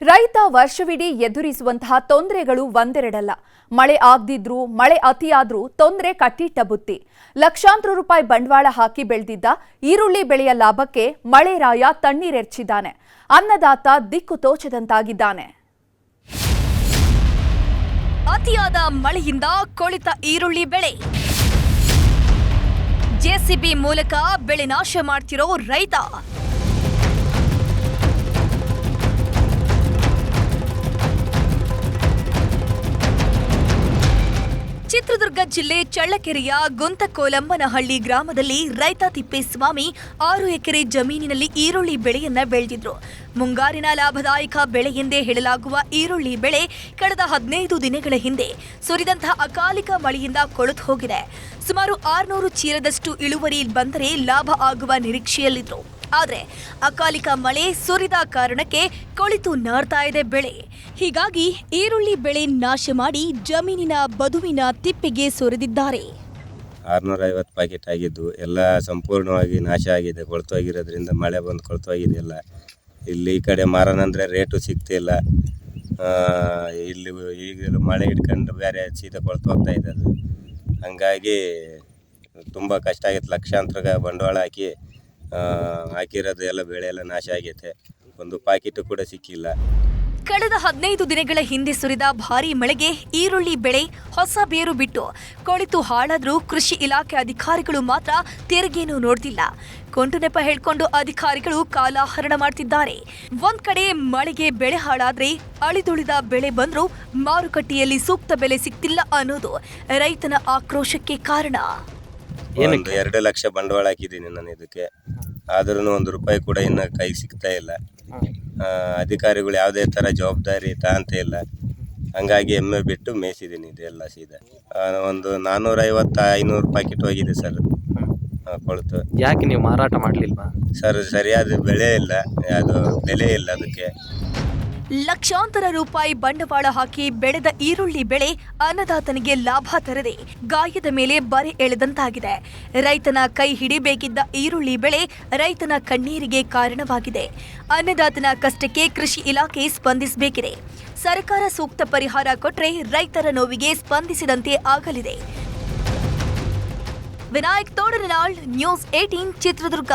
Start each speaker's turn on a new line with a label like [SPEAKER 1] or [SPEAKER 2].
[SPEAKER 1] ರೈತ ವರ್ಷವಿಡೀ ಎದುರಿಸುವಂತಹ ತೊಂದರೆಗಳು ಒಂದೆರಡಲ್ಲ. ಮಳೆ ಆಗದಿದ್ರೂ, ಮಳೆ ಅತಿಯಾದ್ರೂ ತೊಂದರೆ ಕಟ್ಟಿಟ್ಟ ಬುತ್ತಿ. ಲಕ್ಷಾಂತರ ರೂಪಾಯಿ ಬಂಡವಾಳ ಹಾಕಿ ಬೆಳೆದಿದ್ದ ಈರುಳ್ಳಿ ಬೆಳೆಯ ಲಾಭಕ್ಕೆ ಮಳೆ ರಾಯ ತಣ್ಣೀರೆರ್ಚಿದ್ದಾನೆ. ಅನ್ನದಾತ ದಿಕ್ಕು ತೋಚದಂತಾಗಿದ್ದಾನೆ.
[SPEAKER 2] ಅತಿಯಾದ ಮಳೆಯಿಂದ ಕೊಳಿತ ಈರುಳ್ಳಿ ಬೆಳೆ. ಜೆಸಿಬಿ ಮೂಲಕ ಬೆಳೆ ನಾಶ ಮಾಡ್ತಿರೋ ರೈತ. ಚಿತ್ರದುರ್ಗ ಜಿಲ್ಲೆ ಚಳ್ಳಕೆರೆಯ ಗುಂತಕೋಲಮ್ಮನಹಳ್ಳಿ ಗ್ರಾಮದಲ್ಲಿ ರೈತ ತಿಪ್ಪೇಸ್ವಾಮಿ ಆರು ಎಕರೆ ಜಮೀನಿನಲ್ಲಿ ಈರುಳ್ಳಿ ಬೆಳೆಯನ್ನ ಬೆಳೆದಿದ್ರು. ಮುಂಗಾರಿನ ಲಾಭದಾಯಕ ಬೆಳೆ ಎಂದೇ ಹೇಳಲಾಗುವ ಈರುಳ್ಳಿ ಬೆಳೆ ಕಳೆದ ಹದಿನೈದು ದಿನಗಳ ಹಿಂದೆ ಸುರಿದಂತಹ ಅಕಾಲಿಕ ಮಳೆಯಿಂದ ಕೊಳೆತು ಹೋಗಿದೆ. ಸುಮಾರು ಆರುನೂರು ಚೀಲದಷ್ಟು ಇಳುವರಿ ಬಂದರೆ ಲಾಭ ಆಗುವ ನಿರೀಕ್ಷೆಯಲ್ಲಿದ್ರು. ಆದ್ರೆ ಅಕಾಲಿಕ ಮಳೆ ಸುರಿದ ಕಾರಣಕ್ಕೆ ಕೊಳಿತು ನಾರ್ತಾ ಇದೆ ಬೆಳೆ. ಹೀಗಾಗಿ ಈರುಳ್ಳಿ ಬೆಳೆ ನಾಶ ಮಾಡಿ ಜಮೀನಿನ ಬದುವಿನ ತಿಪ್ಪಿಗೆ ಸುರಿದಿದ್ದಾರೆ.
[SPEAKER 3] ಆರುನೂರ ಐವತ್ತು ಪ್ಯಾಕೆಟ್ ಆಗಿದ್ದು ಎಲ್ಲ ಸಂಪೂರ್ಣವಾಗಿ ನಾಶ ಆಗಿದೆ, ಕೊಳ್ತೋಗಿರೋದ್ರಿಂದ ಮಳೆ ಬಂದು ಕೊಳ್ತೋಗಿದೆ ಎಲ್ಲ ಇಲ್ಲಿ ಈ ಕಡೆ ಮಾರೋಣಂದ್ರೆ ರೇಟು ಸಿಗ್ತಿಲ್ಲ. ಇಲ್ಲಿ ಈಗ ಮಳೆ ಹಿಡ್ಕೊಂಡು ಬೇರೆ ಸೀದಾ ಕೊಳ್ತೋಗ್ತಾ ಇದೆ ಅದು ಹಂಗಾಗಿ ತುಂಬ ಕಷ್ಟ ಆಗಿತ್ತು. ಲಕ್ಷಾಂತರ ಬಂಡವಾಳ ಹಾಕಿ ಹಾಕಿರೋದು ಎಲ್ಲ ಬೆಳೆ ಎಲ್ಲ ನಾಶ ಆಗೈತೆ. ಒಂದು ಪಾಕಿಟು ಕೂಡ ಸಿಕ್ಕಿಲ್ಲ.
[SPEAKER 2] ಕಳೆದ ಹದಿನೈದು ದಿನಗಳ ಹಿಂದೆ ಸುರಿದ ಭಾರೀ ಮಳೆಗೆ ಈರುಳ್ಳಿ ಬೆಳೆ ಹೊಸ ಬೇರು ಬಿಟ್ಟು ಕೊಳಿತು ಹಾಳಾದರೂ ಕೃಷಿ ಇಲಾಖೆ ಅಧಿಕಾರಿಗಳು ಮಾತ್ರ ತೆರಿಗೆಯನ್ನು ನೋಡ್ತಿಲ್ಲ. ಕೊಂಟು ನೆಪ ಹೇಳ್ಕೊಂಡು ಅಧಿಕಾರಿಗಳು ಕಾಲಹರಣ ಮಾಡ್ತಿದ್ದಾರೆ. ಒಂದ್ ಕಡೆ ಮಳೆಗೆ ಬೆಳೆ ಹಾಳಾದ್ರೆ ಅಳಿದುಳಿದ ಬೆಳೆ ಬಂದರೂ ಮಾರುಕಟ್ಟೆಯಲ್ಲಿ ಸೂಕ್ತ ಬೆಲೆ ಸಿಗ್ತಿಲ್ಲ ಅನ್ನೋದು ರೈತನ ಆಕ್ರೋಶಕ್ಕೆ ಕಾರಣ.
[SPEAKER 3] ಒಂದು ಎರಡು ಲಕ್ಷ ಬಂಡವಾಳ ಹಾಕಿದ್ದೀನಿ ನಾನು ಇದಕ್ಕೆ. ಆದ್ರೂ ಒಂದು ರೂಪಾಯಿ ಕೂಡ ಇನ್ನು ಕೈಗೆ ಸಿಗ್ತಾ ಇಲ್ಲ. ಆ, ಅಧಿಕಾರಿಗಳು ಯಾವುದೇ ಥರ ಜವಾಬ್ದಾರಿ ತಗೊಂತ ಇಲ್ಲ. ಹಂಗಾಗಿ ಎಮ್ಮೆ ಬಿಟ್ಟು ಮೇಯಿಸಿದ್ದೀನಿ ಇದೆಲ್ಲ ಸೀದಾ. ಒಂದು ಒಂದು ನಾನ್ನೂರೈವತ್ತು ಐನೂರು ಪ್ಯಾಕೆಟ್ ಹೋಗಿದೆ ಸರ್ ಆ, ಕೊಳ್ತು.
[SPEAKER 4] ಯಾಕೆ ನೀವು ಮಾರಾಟ ಮಾಡಲಿಲ್ವಾ?
[SPEAKER 3] ಸರ್ ಸರಿಯಾದ ಬೆಳೆ ಇಲ್ಲ. ಅದು ಬೆಲೆ ಇಲ್ಲ ಅದಕ್ಕೆ.
[SPEAKER 2] ಲಕ್ಷಾಂತರ ರೂಪಾಯಿ ಬಂಡವಾಳ ಹಾಕಿ ಬೆಳೆದ ಈರುಳ್ಳಿ ಬೆಳೆ ಅನ್ನದಾತನಿಗೆ ಲಾಭ ತರದೆ ಗಾಯದ ಮೇಲೆ ಬರೆ ಎಳೆದಂತಾಗಿದೆ. ರೈತನ ಕೈ ಹಿಡಿಬೇಕಿದ್ದ ಈರುಳ್ಳಿ ಬೆಳೆ ರೈತನ ಕಣ್ಣೀರಿಗೆ ಕಾರಣವಾಗಿದೆ. ಅನ್ನದಾತನ ಕಷ್ಟಕ್ಕೆ ಕೃಷಿ ಇಲಾಖೆ ಸ್ಪಂದಿಸಬೇಕಿದೆ. ಸರ್ಕಾರ ಸೂಕ್ತ ಪರಿಹಾರ ಕೊಟ್ಟರೆ ರೈತರ ನೋವಿಗೆ ಸ್ಪಂದಿಸಿದಂತೆ ಆಗಲಿದೆ. Vinayak Todarnal, news eighteen Chitradurga.